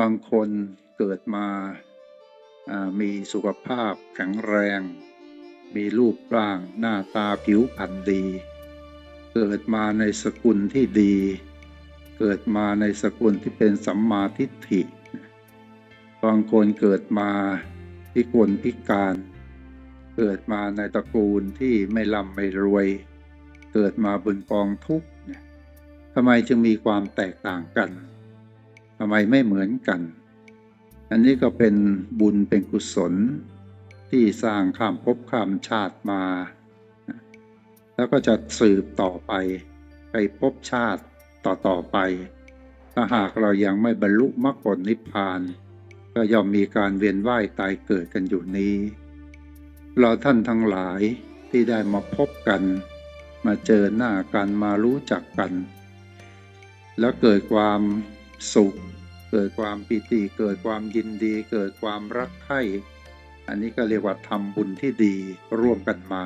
บางคนเกิดมามีสุขภาพแข็งแรง มีรูปร่างหน้าตาผิวพรรณดี เกิดมาในสกุลที่ดี เกิดมาในสกุลที่เป็นสัมมาทิฏฐิ บางคนเกิดมาพิกลพิการ เกิดมาในตระกูลที่ไม่ร่ำไม่รวย เกิดมาบนกองทุกข์ทำไมจึงมีความแตกต่างกัน ทำไมไม่เหมือนกัน อันนี้ก็เป็นบุญเป็นกุศลที่สร้างข้ามภพข้ามชาติมา แล้วก็จะสืบต่อไป ไปภพชาติต่อต่อไป ถ้าหากเรายังไม่บรรลุมรรคผลนิพพาน ก็ย่อมมีการเวียนว่ายตายเกิดกันอยู่นี้ เราท่านทั้งหลายที่ได้มาพบกัน มาเจอหน้ากันมารู้จักกัน แล้วเกิดความ สุข เกิดความปิติเกิดความยินดี เกิดความรักใคร่อันนี้ก็เรียกว่าทำบุญที่ดีร่วมกันมา